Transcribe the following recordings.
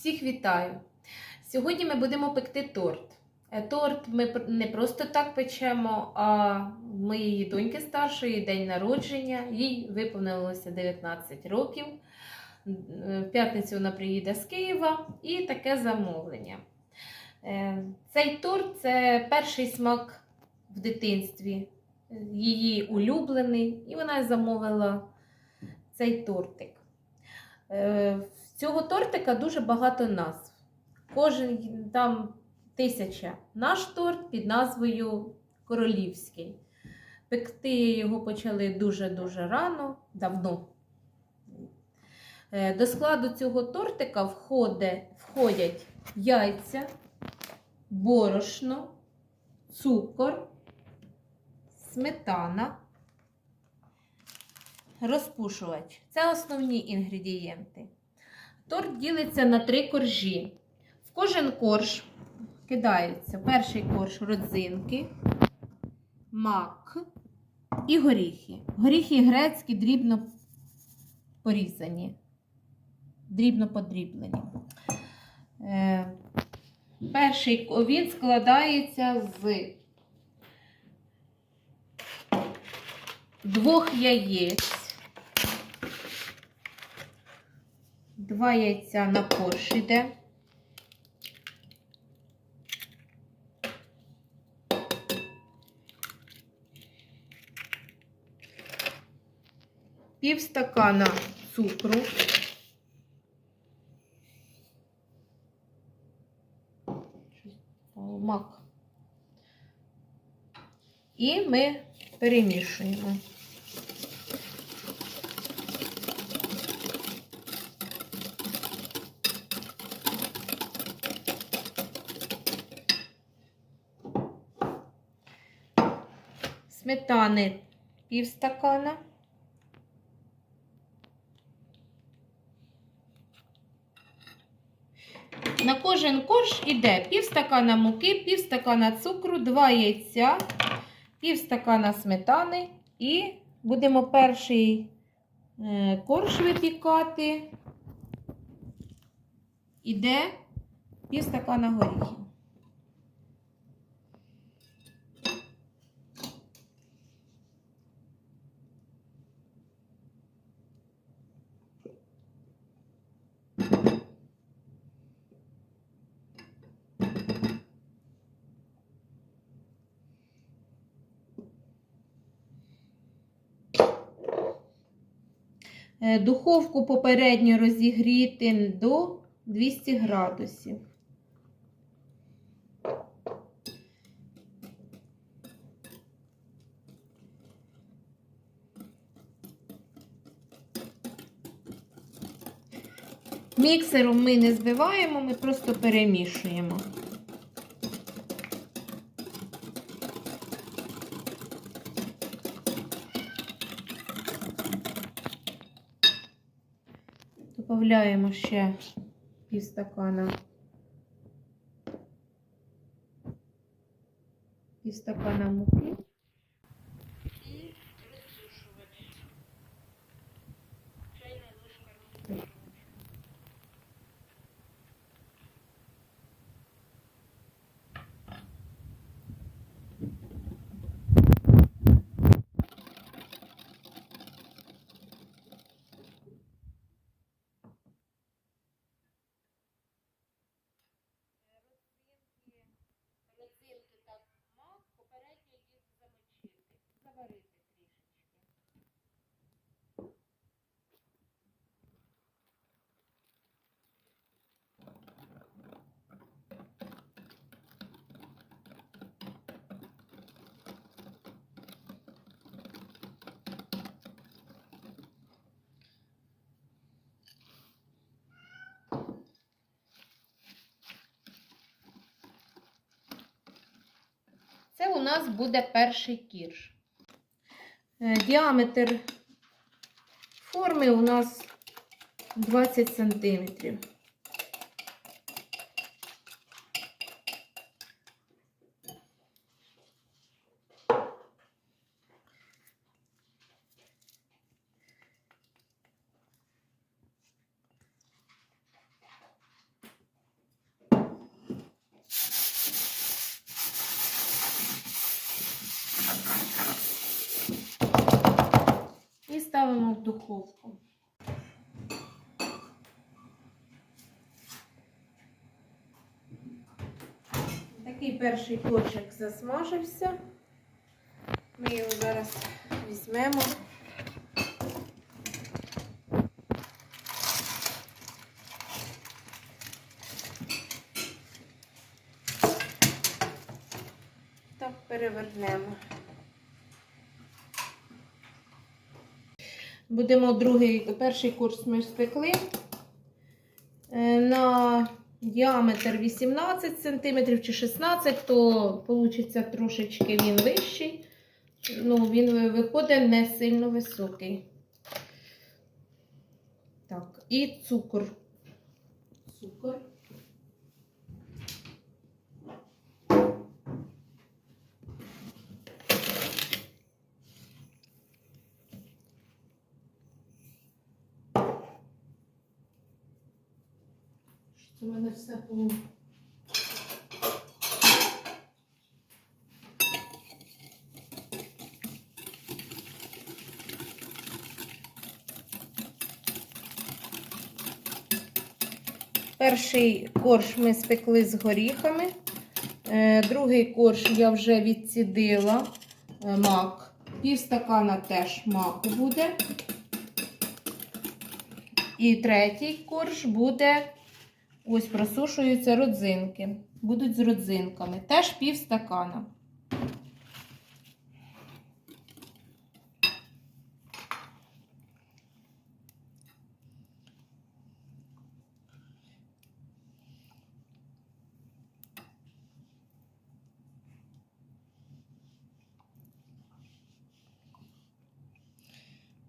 Всіх вітаю! Сьогодні ми будемо пекти торт. Е, Торт ми не просто так печемо, а моєї доньки старшої день народження. Їй виповнилося 19 років. Е, В п'ятницю вона приїде з Києва і таке замовлення. Е, Цей торт це перший смак в дитинстві, її улюблений, і вона замовила цей тортик. Цього тортика дуже багато назв. Кожен там тисяча. Наш торт під назвою Королівський. Пекти його почали дуже-дуже рано, давно. Е, До складу цього тортика входять яйця, борошно, цукор, сметана, розпушувач. Це основні інгредієнти. Торт ділиться на три коржі. В кожен корж кидається перший корж родзинки, мак і горіхи. Горіхи грецькі дрібно порізані, дрібно подріблені. Е, Перший він складається з двох яєць. Два яйця на корж іде. Пів стакана цукру. Мак. І ми перемішуємо. Сметани пів стакана. На кожен корж іде пів стакана муки, пів стакана цукру, два яйця, пів стакана сметани і будемо перший е, корж випікати. Іде пів стакана горіхів. Е, Духовку попередньо розігріти до 200 градусів. Міксером ми не збиваємо, ми просто перемішуємо. Добавляємо ще. Пів стакана муки. Це у нас буде перший кірш. Е, Діаметр форми у нас 20 сантиметрів. ставимо в духовку. Такий перший корчик засмажився. Ми його зараз візьмемо. Так перевернемо. Будемо другий, перший курс ми спекли. Е, На діаметр 18 см чи 16 то вийде трошечки він вищий. Ну, він виходить не сильно високий. Так, і цукор. Цукор. В мене все було. Перший корж ми спекли з горіхами. Е, Другий корж я вже відцідила е, мак. Пів стакана теж маку буде. І третій корж буде, ось просушуються родзинки. Будуть з родзинками. Теж пів стакана.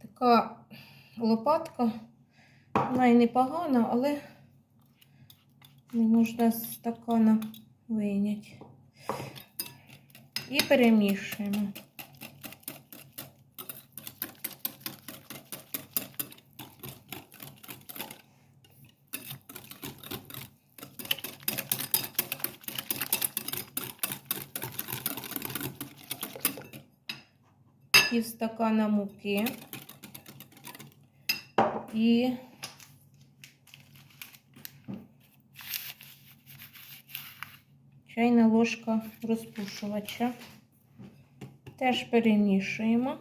Така лопатка, вона і непогана, але не можна з стакана вийняти. І перемішуємо. Пів стакана муки і чайна ложка розпушувача. Теж перемішуємо.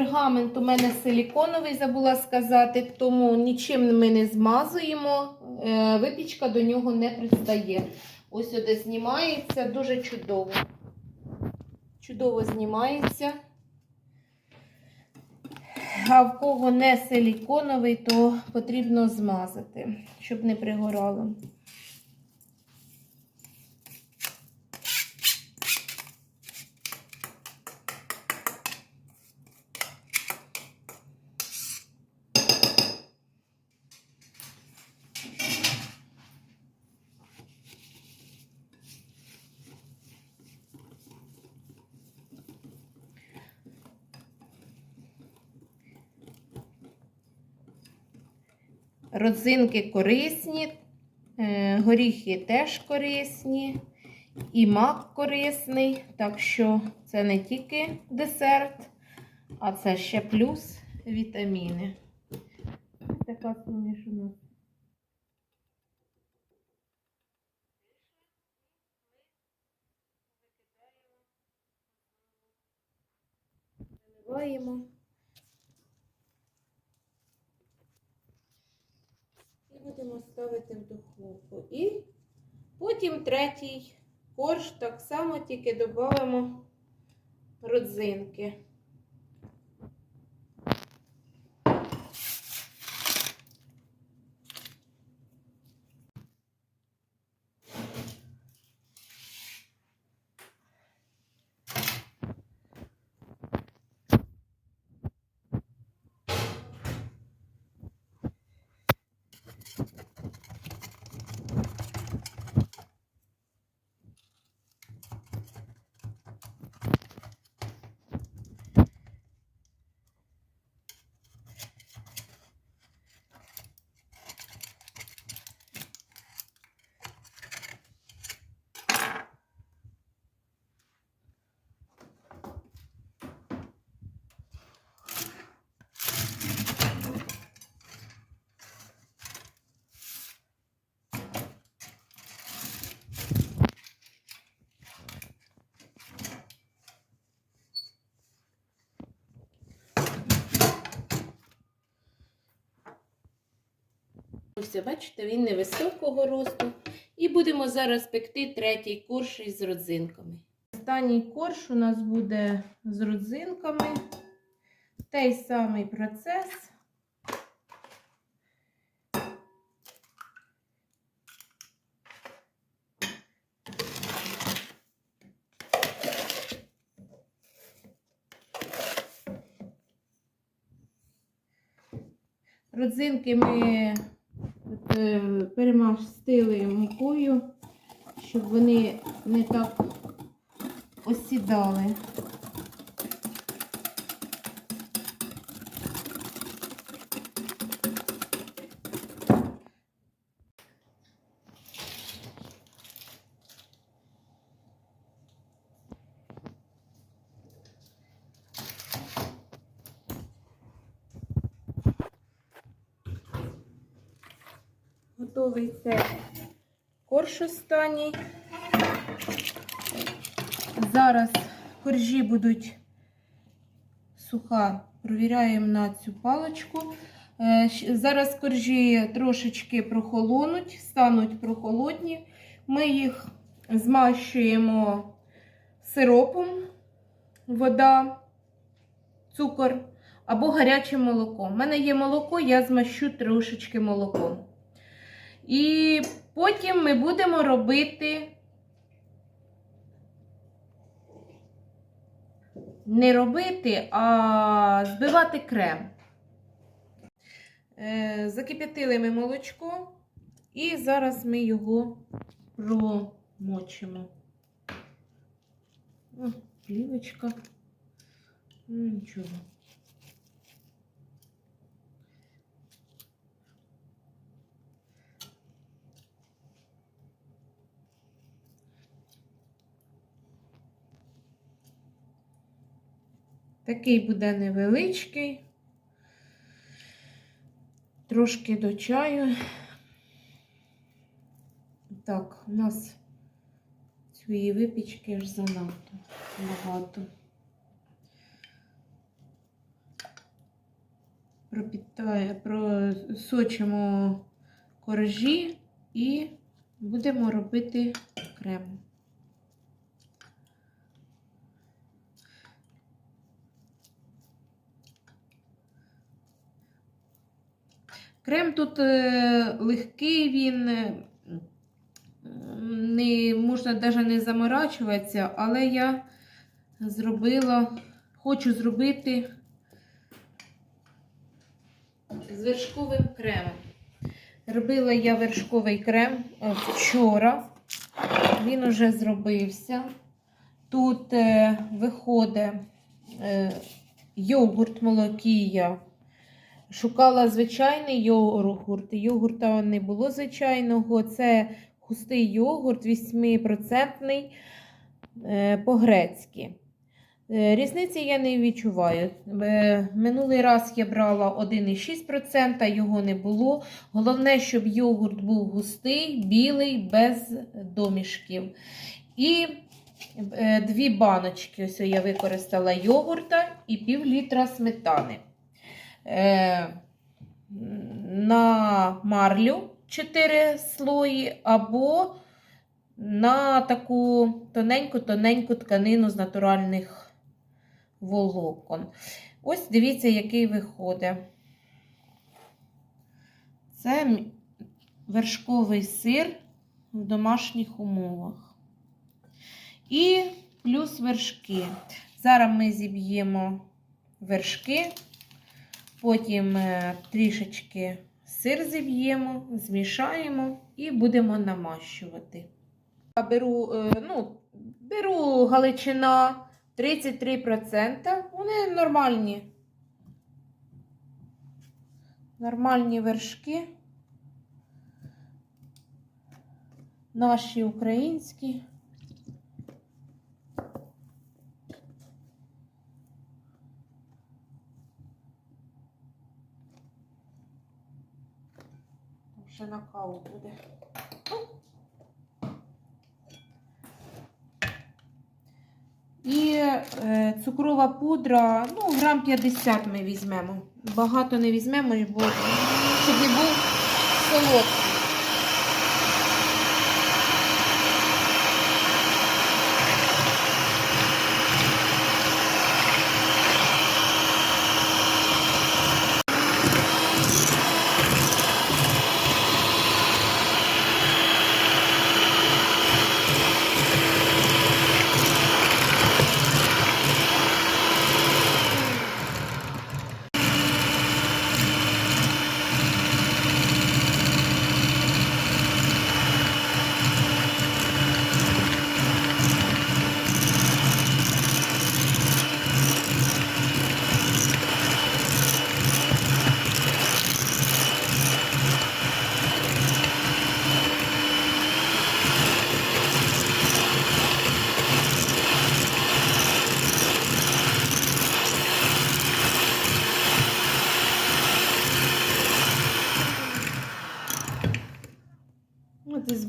Пергамент у мене силіконовий, забула сказати, тому нічим ми не змазуємо, е, випічка до нього не пристає. Ось сюди знімається, дуже чудово. Чудово знімається. А в кого не силіконовий, то потрібно змазати, щоб не пригорало. Родзинки корисні, е, горіхи теж корисні, і мак корисний, так що це не тільки десерт, а це ще плюс вітаміни. Така суміш у нас. Заливаємо. І будемо ставити в духовку. І потім третій корж так само тільки додамо родзинки. Ось, бачите, він невисокого росту. І будемо зараз пекти третій корж із родзинками. Останній корж у нас буде з родзинками. Той самий процес. Родзинки ми перемастили мукою, щоб вони не так осідали. Готовий це корж останній. Зараз коржі будуть суха, провіряємо на цю паличку. Е, Зараз коржі трошечки прохолонуть, стануть прохолодні. Ми їх змащуємо сиропом, вода, цукор або гаряче молоко. У мене є молоко, я змащу трошечки молоком. І потім ми будемо робити не робити, а збивати крем. Е, Закип'ятили ми молочко, і зараз ми його промочимо. О, плівочка. Ну, Нічого. Такий буде невеличкий. Трошки до чаю. Так, у нас цієї випічки аж занадто багато. Просочимо коржі і будемо робити крем. Крем тут е, легкий, він е, не можна навіть не заморачуватися, але я зробила, хочу зробити з вершковим кремом. Робила я вершковий крем е, вчора. Він уже зробився. Тут виходить йогурт молокія. Шукала звичайний йогурт. Йогурта не було звичайного. Це густий йогурт 8% е, по-грецьки. Е, Різниці я не відчуваю. Е, Минулий раз я брала 1,6%, його не було. Головне, щоб йогурт був густий, білий, без домішків. І дві баночки. Ось я використала йогурта і пів літра сметани. Е, на марлю 4 слої, або на таку тоненьку-тоненьку тканину з натуральних волокон. Ось дивіться, який виходить. Це вершковий сир в домашніх умовах. І плюс вершки. Зараз ми зіб'ємо вершки. Потім е, трішечки сир зіб'ємо, змішаємо і будемо намащувати. Я Беру, е, ну, беру галичина 33%. Вони нормальні. Нормальні вершки. Наші українські. Ще на буде. І е, цукрова пудра, ну, грам 50 ми візьмемо. Багато не візьмемо, бо щоб не був солодкий.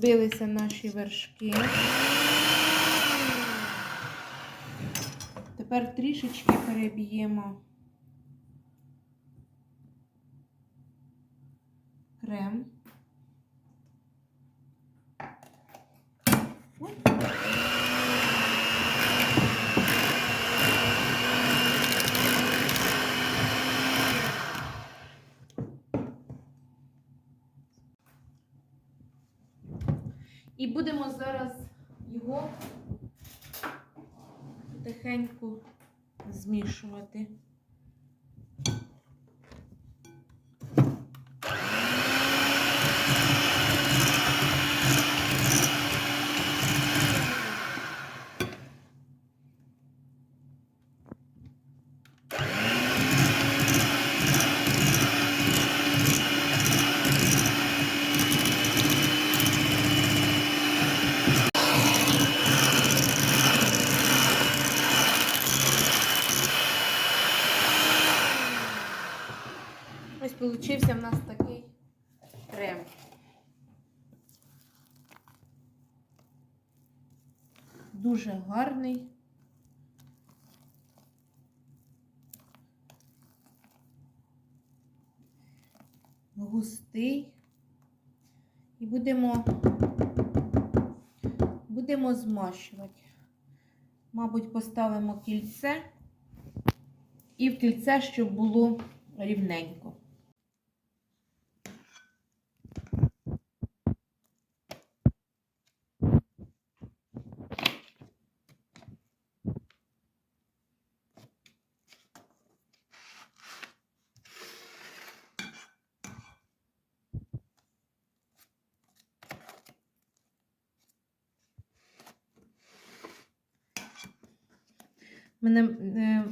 От і збилися наші вершки. Тепер трішечки переб'ємо крем. І будемо зараз його тихенько змішувати. Ось получився в нас такий крем. Дуже гарний. Густий. І будемо, будемо змащувати. Мабуть, поставимо кільце і в кільце, щоб було рівненько. Мене е,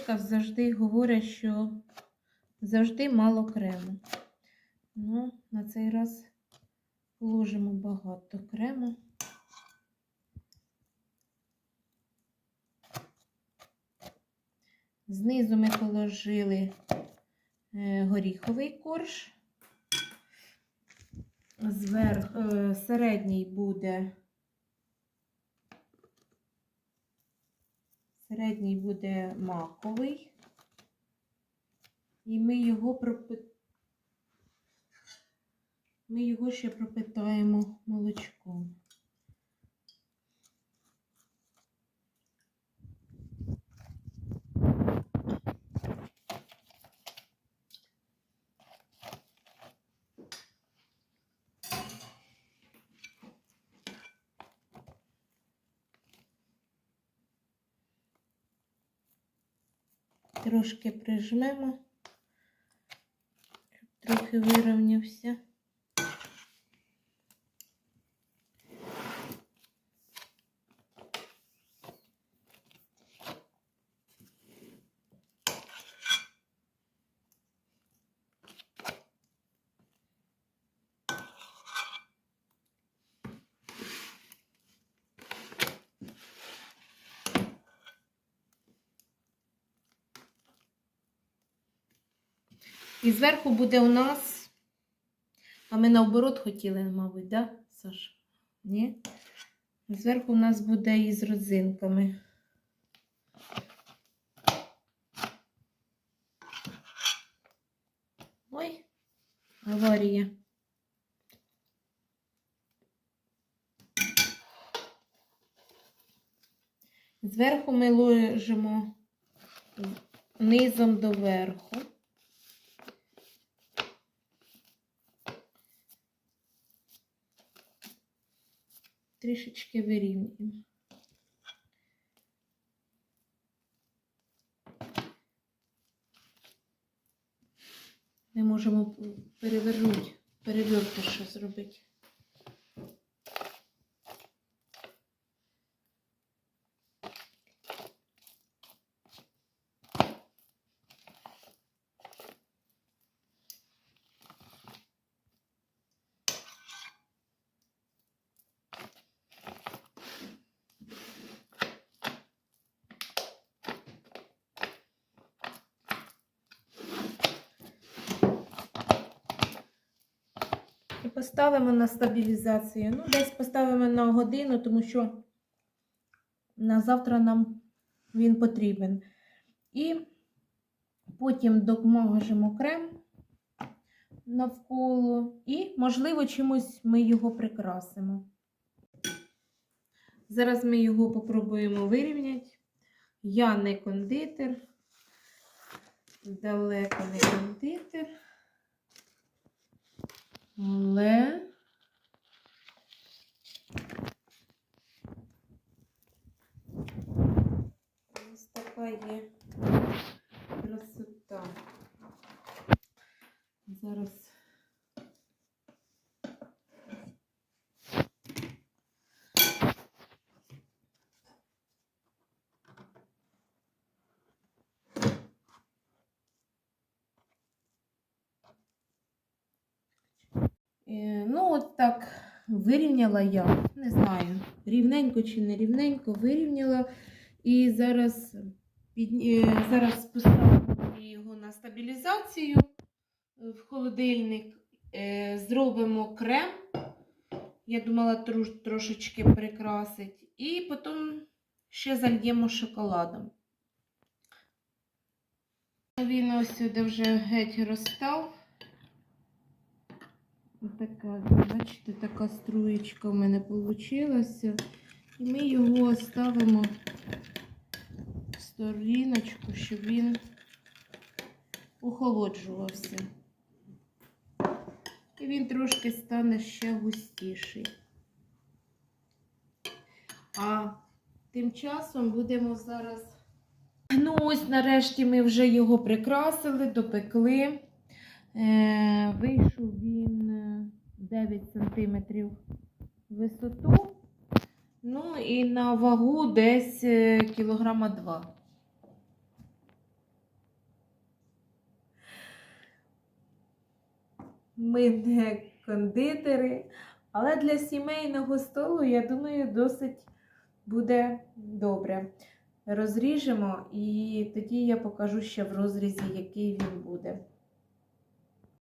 дочка завжди говорить, що завжди мало крему. Ну, на цей раз положимо багато крему. Знизу ми положили е, горіховий корж. Зверх, е, середній буде Середній буде маковий. І ми його пропи... ми його ще пропитаємо молочком. Трошки прижмемо, щоб трохи вирівнявся. І зверху буде у нас, а ми наоборот хотіли, мабуть, да, Саш? Ні? Зверху у нас буде із родзинками. Ой, аварія. Зверху ми ложимо низом до верху. Трішечки вирівнюємо. Ми можемо перевернути, переверти, що зробити. І поставимо на стабілізацію. Ну, десь поставимо на годину, тому що на завтра нам він потрібен. І потім домажемо крем навколо, і, можливо, чимось ми його прикрасимо. Зараз ми його попробуємо вирівняти. Я не кондитер, далеко не кондитер. Але ось така є красота. Зараз Ну, от так вирівняла я. Не знаю, рівненько чи не рівненько вирівняла. І зараз, під... е, зараз поставимо його на стабілізацію в холодильник. Е, Зробимо крем. Я думала трош- трошечки прикрасить. І потім ще зальємо шоколадом. Він ось сюди вже геть розстав. Така, бачите, така струєчка в мене вийшла. І ми його ставимо в сторіночку, щоб він охолоджувався. І він трошки стане ще густіший. А тим часом будемо зараз. Ну, ось нарешті ми вже його прикрасили, допекли. Е, вийшов він 9 см висоту. Ну і на вагу десь е, кілограма 2. Ми не кондитери, але для сімейного столу, я думаю, досить буде добре. Розріжемо і тоді я покажу ще в розрізі, який він буде.